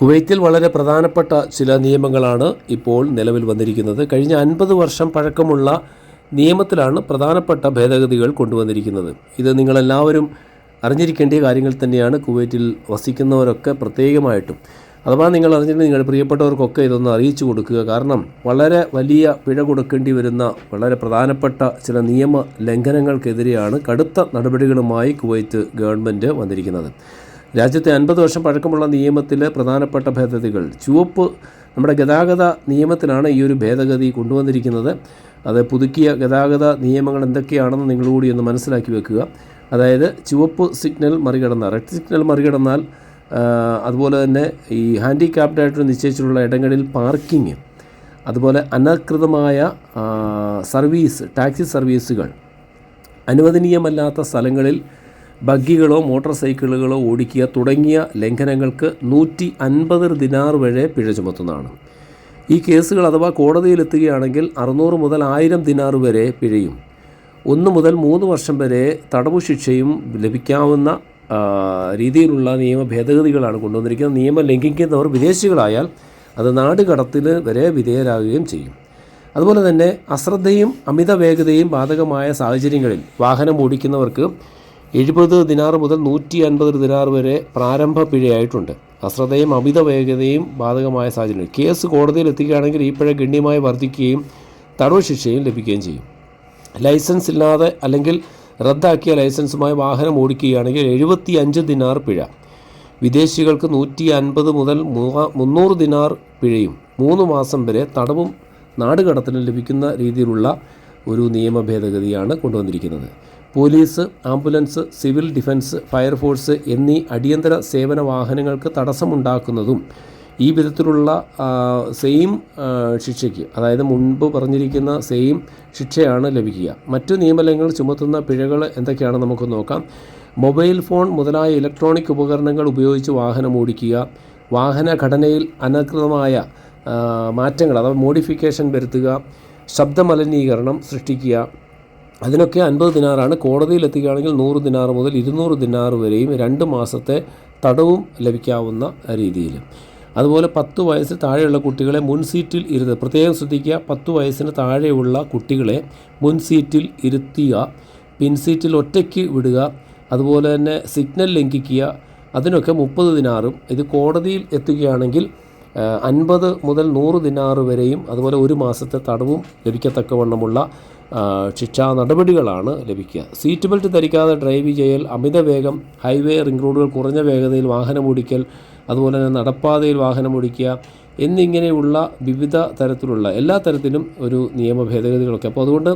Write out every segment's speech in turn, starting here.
കുവൈത്തിൽ വളരെ പ്രധാനപ്പെട്ട ചില നിയമങ്ങളാണ് ഇപ്പോൾ നിലവിൽ വന്നിരിക്കുന്നത്. കഴിഞ്ഞ അൻപത് വർഷം പഴക്കമുള്ള നിയമത്തിലാണ് പ്രധാനപ്പെട്ട ഭേദഗതികൾ കൊണ്ടുവന്നിരിക്കുന്നത്. ഇത് നിങ്ങളെല്ലാവരും അറിഞ്ഞിരിക്കേണ്ട കാര്യങ്ങൾ തന്നെയാണ്. കുവൈറ്റിൽ വസിക്കുന്നവരൊക്കെ പ്രത്യേകമായിട്ടും. അഥവാ നിങ്ങൾ അറിഞ്ഞിട്ട് നിങ്ങളുടെ പ്രിയപ്പെട്ടവർക്കൊക്കെ ഇതൊന്ന് അറിയിച്ചു കൊടുക്കുക. കാരണം വളരെ വലിയ പിഴ കൊടുക്കേണ്ടി വരുന്ന വളരെ പ്രധാനപ്പെട്ട ചില നിയമ ലംഘനങ്ങൾക്കെതിരെയാണ് കടുത്ത നടപടികളുമായി കുവൈത്ത് ഗവൺമെന്റ് വന്നിരിക്കുന്നത്. രാജ്യത്തെ അൻപത് വർഷം പഴക്കമുള്ള നിയമത്തിലെ പ്രധാനപ്പെട്ട ഭേദഗതികൾ. ചുവപ്പ് നമ്മുടെ ഗതാഗത നിയമത്തിലാണ് ഈ ഒരു ഭേദഗതി കൊണ്ടുവന്നിരിക്കുന്നത്. അത് പുതുക്കിയ ഗതാഗത നിയമങ്ങൾ എന്തൊക്കെയാണെന്ന് നിങ്ങൾ കൂടി ഒന്ന് മനസ്സിലാക്കി വെക്കുക. അതായത് ചുവപ്പ് സിഗ്നൽ മറികടന്ന റെഡ് സിഗ്നൽ മറികടന്നാൽ അതുപോലെ തന്നെ ഈ ഹാൻഡിക്യാപ്ഡായിട്ട് നിശ്ചയിച്ചിട്ടുള്ള ഇടങ്ങളിൽ പാർക്കിങ് അതുപോലെ അനധികൃതമായ സർവീസ് ടാക്സി സർവീസുകൾ അനുവദനീയമല്ലാത്ത സ്ഥലങ്ങളിൽ ബഗ്ഗികളോ മോട്ടോർ സൈക്കിളുകളോ ഓടിക്കുക തുടങ്ങിയ ലംഘനങ്ങൾക്ക് നൂറ്റി അൻപത് ദിനാർ വരെ പിഴ ചുമത്തുന്നതാണ്. ഈ കേസുകൾ അഥവാ കോടതിയിലെത്തുകയാണെങ്കിൽ അറുന്നൂറ് മുതൽ ആയിരം ദിനാർ വരെ പിഴയും. ഒന്ന് മുതൽ മൂന്ന് വർഷം വരെ തടവു ശിക്ഷയും ലഭിക്കാവുന്ന രീതിയിലുള്ള നിയമ ഭേദഗതികളാണ് കൊണ്ടുവന്നിരിക്കുന്നത്. നിയമം ലംഘിക്കുന്നവർ വിദേശികളായാൽ അത് നാട് വരെ വിധേയരാകുകയും ചെയ്യും. അതുപോലെ തന്നെ അശ്രദ്ധയും അമിത വേഗതയും ബാധകമായ സാഹചര്യങ്ങളിൽ വാഹനം ഓടിക്കുന്നവർക്ക് എഴുപത് ദിനാർ മുതൽ നൂറ്റി അൻപത് ദിനാർ വരെ പ്രാരംഭ പിഴയായിട്ടുണ്ട്. അശ്രദ്ധയും അമിത വേഗതയും ബാധകമായ സാഹചര്യം കേസ് കോടതിയിൽ എത്തിക്കുകയാണെങ്കിൽ ഈ പിഴ ഗണ്യമായി വർദ്ധിക്കുകയും തടവ് ശിക്ഷയും ലഭിക്കുകയും ചെയ്യും. ലൈസൻസ് ഇല്ലാതെ അല്ലെങ്കിൽ റദ്ദാക്കിയ ലൈസൻസുമായി വാഹനം ഓടിക്കുകയാണെങ്കിൽ എഴുപത്തി അഞ്ച് ദിനാർ പിഴ. വിദേശികൾക്ക് നൂറ്റി അൻപത് മുതൽ മുന്നൂറ് ദിനാർ പിഴയും മൂന്ന് മാസം വരെ തടവും നാടുകടത്തിനും ലഭിക്കുന്ന രീതിയിലുള്ള ഒരു നിയമ ഭേദഗതിയാണ് കൊണ്ടുവന്നിരിക്കുന്നത്. Police ambulance civil defence fire force എന്നീ അടിയന്തര സേവന വാഹനങ്ങൾക്ക് തടസ്സമുണ്ടാക്കുന്നതും ഈ വിധത്തിലുള്ള സെയിം ശിക്ഷയ്ക്ക് അതായത് മുൻപ് പറഞ്ഞിരിക്കുന്ന സെയിം ശിക്ഷയാണ് ലഭിക്കുക. മറ്റു നിയമലംഘനങ്ങൾ ചുമത്തുന്ന പിഴകൾ എന്തൊക്കെയാണ് നമുക്ക് നോക്കാം. മൊബൈൽ ഫോൺ മുതലായ ഇലക്ട്രോണിക് ഉപകരണങ്ങൾ ഉപയോഗിച്ച് വാഹനം ഓടിക്കുക വാഹന ഘടനയിൽ അനധികൃതമായ മാറ്റങ്ങൾ അഥവാ മോഡിഫിക്കേഷൻ വരുത്തുക ശബ്ദമലിനീകരണം സൃഷ്ടിക്കുക അതിനൊക്കെ അൻപത് ദിനാറാണ്. കോടതിയിൽ എത്തുകയാണെങ്കിൽ നൂറ് ദിനാർ മുതൽ ഇരുന്നൂറ് ദിനാർ വരെയും രണ്ട് മാസത്തെ തടവും ലഭിക്കാവുന്ന രീതിയിൽ. അതുപോലെ പത്ത് വയസ്സിന് താഴെയുള്ള കുട്ടികളെ മുൻസീറ്റിൽ ഇരുത്തുക പ്രത്യേകം ശ്രദ്ധിക്കുക പത്ത് വയസ്സിന് താഴെയുള്ള കുട്ടികളെ മുൻസീറ്റിൽ ഇരുത്തുക പിൻസീറ്റിൽ ഒറ്റയ്ക്ക് വിടുക അതുപോലെ തന്നെ സിഗ്നൽ ലംഘിക്കുക അതിനൊക്കെ മുപ്പത് ദിനാറും. ഇത് കോടതിയിൽ എത്തുകയാണെങ്കിൽ അൻപത് മുതൽ നൂറ് ദിനാറ് വരെയും അതുപോലെ ഒരു മാസത്തെ തടവും ലഭിക്കത്തക്കവണ്ണമുള്ള ശിക്ഷാ നടപടികളാണ് ലഭിക്കുക. സീറ്റ് ബെൽറ്റ് ധരിക്കാതെ ഡ്രൈവ് ചെയ്യൽ അമിത വേഗം ഹൈവേ റിംഗ് റോഡുകൾ കുറഞ്ഞ വേഗതയിൽ വാഹനം ഓടിക്കൽ അതുപോലെ തന്നെ നടപ്പാതയിൽ വാഹനം ഓടിക്കുക എന്നിങ്ങനെയുള്ള വിവിധ തരത്തിലുള്ള എല്ലാ തരത്തിലും ഒരു നിയമ ഭേദഗതികളൊക്കെ. അപ്പോൾ അതുകൊണ്ട്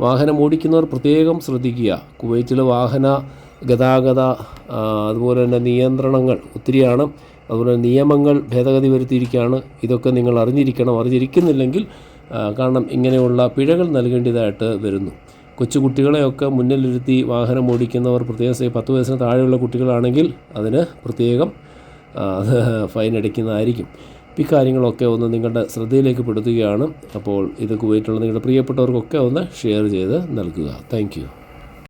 വാഹനം ഓടിക്കുന്നവർ പ്രത്യേകം ശ്രദ്ധിക്കുക. കുവൈറ്റിലെ വാഹന ഗതാഗത അതുപോലെ തന്നെ നിയന്ത്രണങ്ങൾ ഒത്തിരിയാണ്. അതുപോലെ നിയമങ്ങൾ ഭേദഗതി വരുത്തിയിരിക്കുകയാണ്. ഇതൊക്കെ നിങ്ങൾ അറിഞ്ഞിരിക്കണം. അറിഞ്ഞിരിക്കുന്നില്ലെങ്കിൽ കാരണം ഇങ്ങനെയുള്ള പിഴകൾ നൽകേണ്ടതായിട്ട് വരുന്നു. കൊച്ചുകുട്ടികളെയൊക്കെ മുന്നിലിരുത്തി വാഹനം ഓടിക്കുന്നവർ പ്രത്യേകം പത്ത് വയസ്സിന് താഴെയുള്ള കുട്ടികളാണെങ്കിൽ അതിന് പ്രത്യേകം അത് ഫൈൻ അടിക്കുന്നതായിരിക്കും. ഇക്കാര്യങ്ങളൊക്കെ ഒന്ന് നിങ്ങളുടെ ശ്രദ്ധയിലേക്ക് പെടുത്തുകയാണ്. അപ്പോൾ ഇത് കുവൈറ്റുള്ള നിങ്ങളുടെ പ്രിയപ്പെട്ടവർക്കൊക്കെ ഒന്ന് ഷെയർ ചെയ്ത് നൽകുക. താങ്ക്